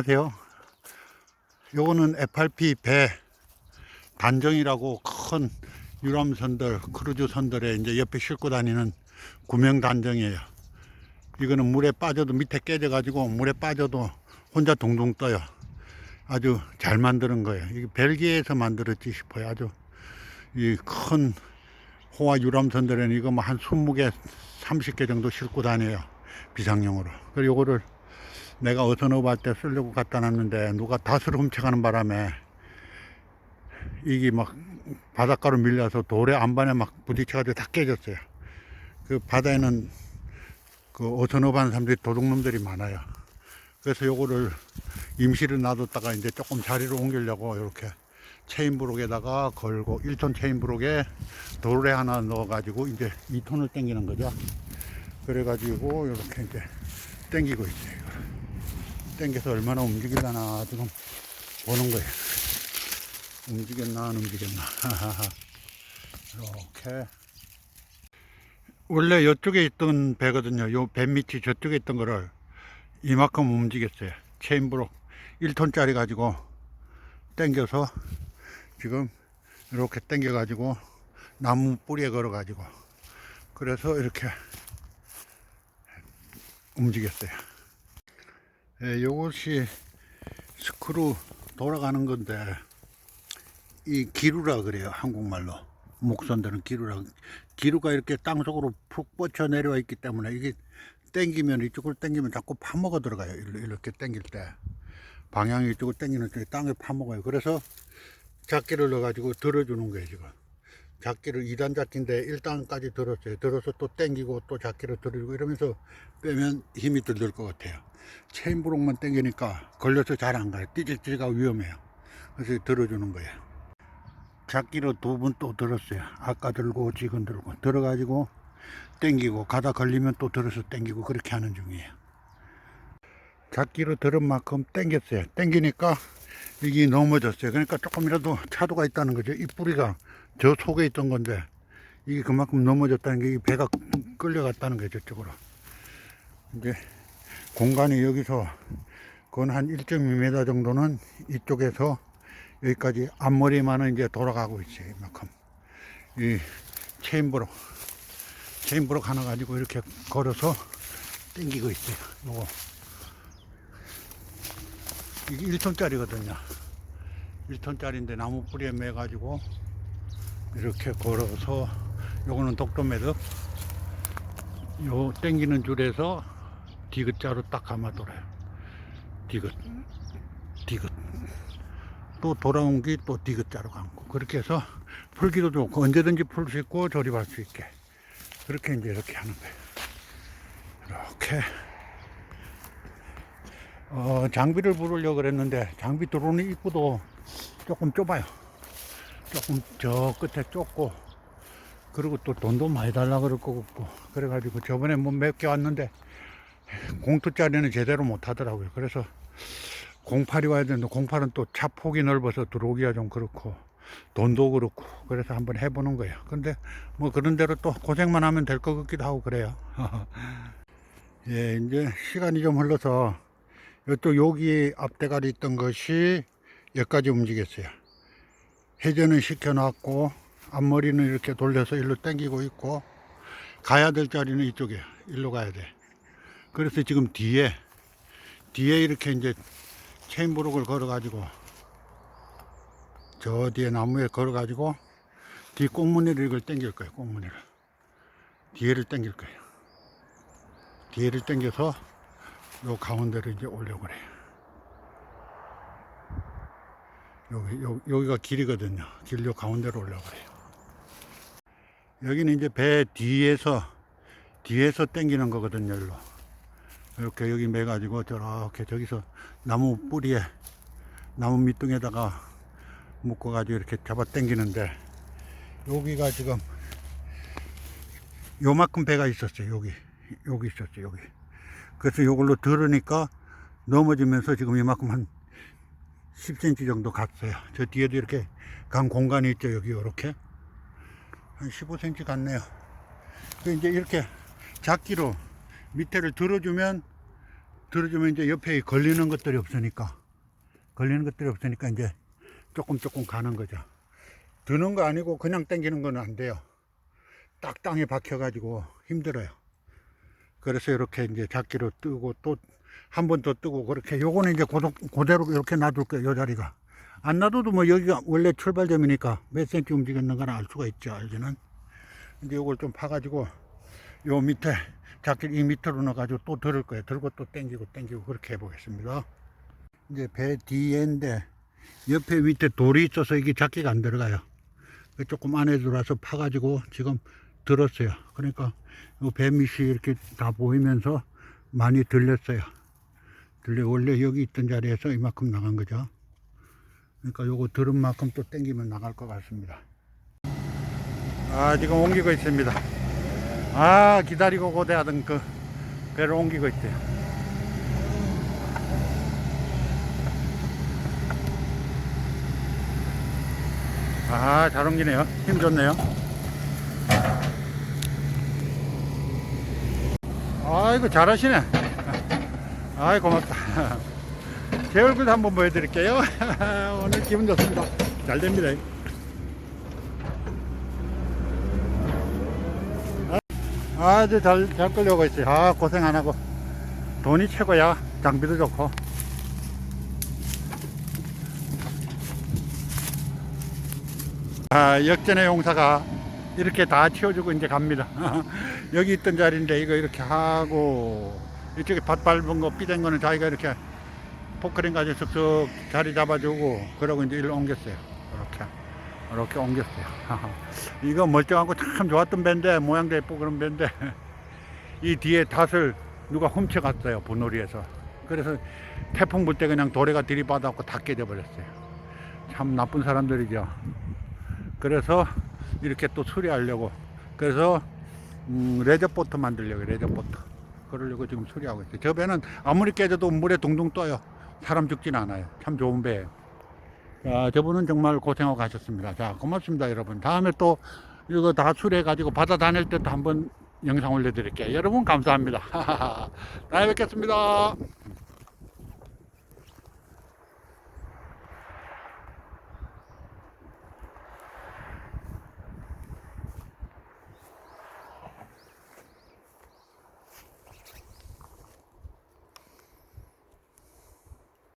안녕하세요. 요거는 FRP 배 단정이라고 큰 유람선들, 크루즈 선들에 이제 옆에 싣고 다니는 구명 단정이에요. 이거는 물에 빠져도 밑에 깨져가지고 물에 빠져도 혼자 동동 떠요. 아주 잘 만드는 거예요. 이게 벨기에에서 만들었지 싶어요. 아주 이 큰 호화 유람선들에는 이거 뭐 한 20개, 30개 정도 싣고 다녀요. 비상용으로. 그리고 요거를 내가 어선업 할때 쓰려고 갖다 놨는데 누가 다스를 훔쳐가는 바람에 이게 막 바닷가로 밀려서 돌에 안반에 막 부딪혀가지고 다 깨졌어요. 그 바다에는 그 하는 사람들이 도둑놈들이 많아요. 그래서 요거를 임시로 놔뒀다가 이제 조금 자리를 옮기려고 이렇게 체인 브록에다가 걸고 1톤 체인 브록에 돌에 하나 넣어가지고 이제 2톤을 당기는 거죠. 그래가지고 이렇게 이제 당기고 있어요. 당겨서 얼마나 움직일라나 지금 보는 거예요. 움직였나 안 움직였나. 이렇게. 원래 이쪽에 있던 배거든요. 요 배 밑이 저쪽에 있던 거를 이만큼 움직였어요. 체인브록 1톤짜리 가지고 당겨서 지금 이렇게 당겨 가지고 나무 뿌리에 걸어 가지고 그래서 이렇게 움직였어요. 예, 요것이 스크루 돌아가는 건데 이 기루라 그래요 한국말로. 목선들은 기루라. 기루가 이렇게 땅속으로 푹 뻗쳐 내려와 있기 때문에 이게 땡기면 이쪽으로 땡기면 자꾸 파먹어 들어가요 이렇게- 이렇게 땡길 때. 방향이 이쪽으로 땡기는 쪽에 땅에 파먹어요. 그래서 작기를 넣어 가지고 들어주는 거예요 지금 작기를 2단 작기인데 1단까지 들었어요. 들어서 또 땡기고 또 작기를 들어주고 이러면서 빼면 힘이 들들 것 같아요. 체인 브록만 땡기니까 걸려서 잘 안 가요. 띠질띠질가 위험해요. 그래서 들어주는 거예요. 작기로 두 번 또 들었어요. 아까 들고 지금 들고 들어가지고 땡기고 가다 걸리면 또 들어서 땡기고 그렇게 하는 중이에요. 작기로 들은 만큼 땡겼어요. 땡기니까 이게 넘어졌어요. 그러니까 조금이라도 차도가 있다는 거죠. 이 뿌리가 저 속에 있던 건데 이게 그만큼 넘어졌다는 게 이 배가 끌려갔다는 거죠 저쪽으로. 이제 공간이 여기서 그건 한 1.2m 정도는 이쪽에서 여기까지 앞머리만은 이제 돌아가고 있어요 이만큼. 이 체인브록 체인브록 하나 가지고 이렇게 걸어서 당기고 있어요 요거. 이게 1톤짜리거든요. 1톤짜리인데 나무 뿌리에 매 가지고 이렇게 걸어서 요거는 독도매듭. 요 땡기는 줄에서 디귿자로 딱 감아 돌아요. 디귿 디귿. 또 돌아온 게 또 디귿자로 감고 그렇게 해서 풀기도 좋고 언제든지 풀 수 있고 조립할 수 있게. 그렇게 이제 이렇게 하는 거예요. 이렇게. 어, 장비를 부르려고 그랬는데 장비 들어오는 입구도 조금 좁아요 조금 저 끝에 좁고 그리고 또 돈도 많이 달라 그럴 거 같고 그래가지고 저번에 뭐 몇 개 왔는데 공투짜리는 제대로 못 하더라고요. 그래서 08이 와야 되는데 08은 또 차 폭이 넓어서 들어오기가 좀 그렇고 돈도 그렇고 그래서 한번 해보는 거예요. 근데 뭐 그런 대로 또 고생만 하면 될 것 같기도 하고 그래요. 예 이제 시간이 좀 흘러서 이쪽 여기 앞대가리 있던 것이 여기까지 움직였어요 회전은 시켜놨고 앞머리는 이렇게 돌려서 일로 당기고 있고 가야 될 자리는 이쪽이에요 일로 가야 돼. 그래서 지금 뒤에 뒤에 이렇게 이제 체인브록을 걸어 가지고 저 뒤에 나무에 걸어 가지고 뒤 꽁무니를 이걸 당길 거예요 꽁무니를. 뒤에를 당길 거예요. 뒤에를 당겨서 요 가운데로 이제 오려고 그래요 여기, 여기 여기 가 길이거든요. 길요 가운데로 그래요. 여기는 이제 배 뒤에서 뒤에서 당기는 거거든요 일로. 이렇게 여기 매가지고 저렇게 저기서 나무 뿌리에 나무 밑둥에다가 묶어가지고 이렇게 잡아 당기는데 여기가 지금 요만큼 배가 있었어요 여기. 여기 있었어요 여기. 그래서 요걸로 들으니까 넘어지면서 지금 이만큼 한 10cm 정도 갔어요 저 뒤에도 이렇게 간 공간이 있죠 여기 이렇게 한 15cm 갔네요 그 이제 이렇게 작기로 밑에를 들어주면 들어주면 이제 옆에 걸리는 것들이 없으니까 걸리는 것들이 없으니까 이제 조금 조금 가는 거죠. 드는 거 아니고 그냥 당기는 건 안 돼요. 딱 땅에 박혀가지고 힘들어요. 그래서 이렇게 이제 작기로 뜨고 또 한 번 더 뜨고 그렇게 요거는 이제 고독, 그대로 이렇게 놔둘 거예요. 요 자리가. 안 놔둬도 뭐 여기가 원래 출발점이니까 몇 센치 움직였는가는 알 수가 있죠. 여기는. 이제 요걸 좀 파가지고 요 밑에 작기 이 밑으로 넣어가지고 또 들을 거예요. 들고 또 당기고 당기고 그렇게 해보겠습니다. 이제 배 뒤에인데 옆에 밑에 돌이 있어서 이게 작기가 안 들어가요. 그 조금 안에 들어와서 파가지고 지금 들었어요. 그러니까 요 뱀이시 이렇게 다 보이면서 많이 들렸어요. 들려 원래 여기 있던 자리에서 이만큼 나간 거죠. 그러니까 요거 들은 만큼 또 땡기면 나갈 것 같습니다. 아 지금 옮기고 있습니다. 아 기다리고 고대하던 그 배를 옮기고 있대요. 아, 잘 옮기네요. 힘 좋네요. 아이고, 잘하시네. 아이, 고맙다. 제 얼굴도 한번 보여드릴게요. 오늘 기분 좋습니다. 잘 됩니다. 아주 잘, 잘 끌려오고 있어요. 아, 고생 안 하고. 돈이 최고야. 장비도 좋고. 아, 역전의 용사가 이렇게 다 치워주고 이제 갑니다. 여기 있던 자리인데 이거 이렇게 하고 이쪽에 밭 밟은 거 삐된 거는 자기가 이렇게 포크링 가지고 쓱쓱 자리 잡아주고 그러고 이제 일로 옮겼어요. 이렇게 이렇게 옮겼어요. 이거 멀쩡하고 참 좋았던 배인데 모양도 예쁘고 그런 배인데 이 뒤에 닷을 누가 훔쳐갔어요 분놀이에서. 그래서 태풍 불 때 그냥 도래가 들이받아갖고 다 깨져버렸어요. 참 나쁜 사람들이죠. 그래서 이렇게 또 수리하려고 그래서 음, 레저보트 만들려고 레저보트 그러려고 지금 수리하고 있어요. 저 배는 아무리 깨져도 물에 둥둥 떠요. 사람 죽진 않아요. 참 좋은 배예요 자, 저분은 정말 고생하고 가셨습니다. 자 고맙습니다 여러분. 다음에 또 이거 다 수리해 가지고 바다 다닐 때도 한번 영상 올려드릴게요. 여러분 감사합니다. 다음에 뵙겠습니다